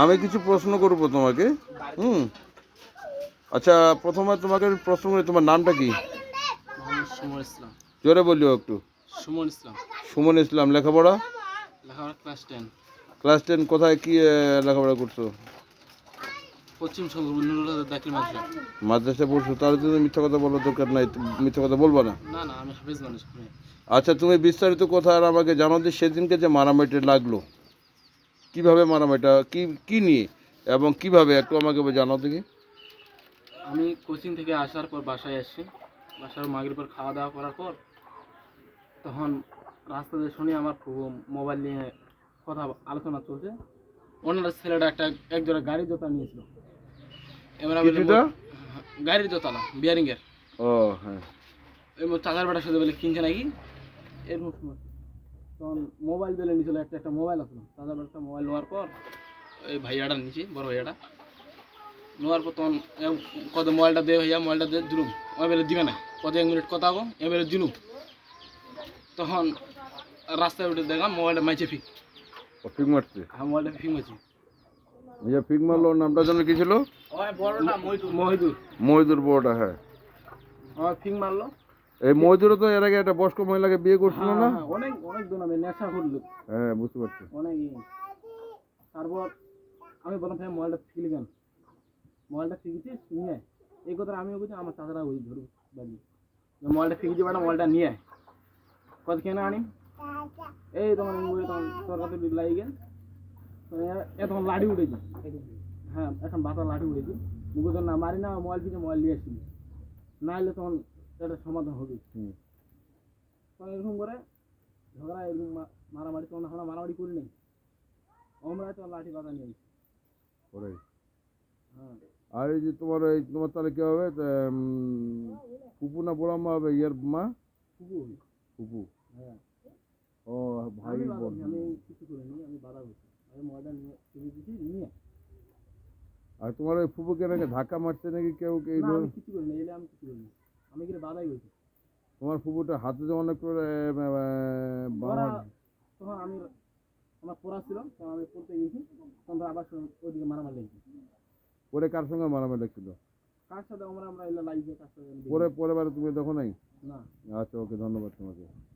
আমি কিছু প্রশ্ন করব তোমাকে হুম? আচ্ছা প্রথমে তোমাকে প্রশ্ন করি তোমার নামটা কি? সুমন ইসলাম। জোরে বলিও একটু। সুমন ইসলাম। সুমন ইসলাম লেখাপড়া? লেখাপড়া ক্লাস টেন ক্লাস টেন কোথায় কি লেখাপড়া করছ? পশ্চিম মাদ্রাসা। পড়ছো তাহলে তুমি মিথ্যা কথা বলার দরকার নাই মিথ্যা কথা বলবা না। না না আমি হাফিজ মানুষ আচ্ছা তুমি বিস্তারিত কথা আর আমাকে জানাও যে সেদিনকে যে মারামারিটা লাগল। কীভাবে মারামারিটা কি কি নিয়ে? এবং কীভাবে? একটু আমাকে জানাও দেখি। আমি কোচিং থেকে আসার পর বাসায় আসছি বাসার মাগের পর খাওয়া দাওয়া করার পর তখন রাস্তাতে শুনি আমার খুব মোবাইল নিয়ে কথা আলোচনা চলছে। ওনার ছেলেটা একটা এক জোড়া গাড়ির জোতা নিয়েছিল। এবার আমি গাড়ির জোতালা বিয়ারিংয়ের ও হ্যাঁ। এই মোর চাচার বেটার সাথে বলে কিনছে নাকি? এরকম। তখন মোবাইল দিলে নিয়েছিল একটা একটা মোবাইল আসলো চাচার বেটাটা মোবাইল নেওয়ার পর এই ভাইয়াটা নিচে বড় ভাইয়াটা নেওয়ার পর তখন কত মোবাইলটা দে ভাইয়া মোবাইলটা দে দিলুম। এবারে দিবে না। কত এক মিনিট কথা হব এবারে দিলুম। তখন রাস্তায় উঠে দেখলাম মোবাইলটা মাইছে ফিক ও ফিক মারছে? হ্যাঁ মোবাইলটা ফিক মারছি। যে ফিক মারলো নামটা যেন কি ছিল? বড়টা মহিদুর। মহিদুর বড়টা হ্যাঁ। ফিক মারলো। এই মহিদুরও তো এর আগে একটা বয়স্ক মহিলাকে বিয়ে করছিল হ্যাঁ, না? হ্যাঁ, অনেক অনেক দিন আমি নেশা করল। হ্যাঁ বুঝতে পারছি। অনেক। তারপর আমি বললাম ভাই মোবাইলটা ফিলি কেন মোবাইলটা ফিকেছিস নিয়ে এই কথা আমি বলছি আমার চাচারা ওই ধরু বাড়ি মোবাইলটা ফিকেছি বেটা মোবাইলটা নিয়ে। কত কেন আনি? এই তোমার তোর কাছে লাগে গেল। এ তখন লাঠি উঠেছি। হ্যাঁ এখন বাতা লাঠি উঠেছি। মুখে তো না মারি না মোবাইল থেকে মোবাইল নিয়ে আসছি না এলে তখন এটা সমাধান হবে। তখন এরকম করে ঝগড়া এরকম মারামারি তখন আমরা মারামারি করি নাই আমরা তো লাঠি বাধা আসি। হ্যাঁ। আর এই যে তোমার এই তোমার তাহলে কি হবে? উম, না বড় মা হবে ইয়ার মা? কুকু হই। হ্যাঁ। ও ভাই আমি কিছু করিনি আমি বাধা করছি আমি মোবাইলটা নিয়ে দিয়েছি নিয়ে। আর তোমার ওই ফুপুকে নাকি ধাক্কা মারছে নাকি কেউ? কেউ কিছু করিনি এলে আমি কিছু করিনি আমি গেলে বাধাই গেছি তোমার ফুপুটা হাতে যে অনেক করে তখন আমি আমার পড়া ছিল তখন আমি পড়তে গেছি তখন আবার ওইদিকে মারামারি লেগেছি। পরে কার সঙ্গে মারামারি লেগেছিল? কার সাথে আমরা আমরা এলে কার সাথে পরে পরে বারে তুমি দেখো নাই? না। আচ্ছা ওকে ধন্যবাদ তোমাকে।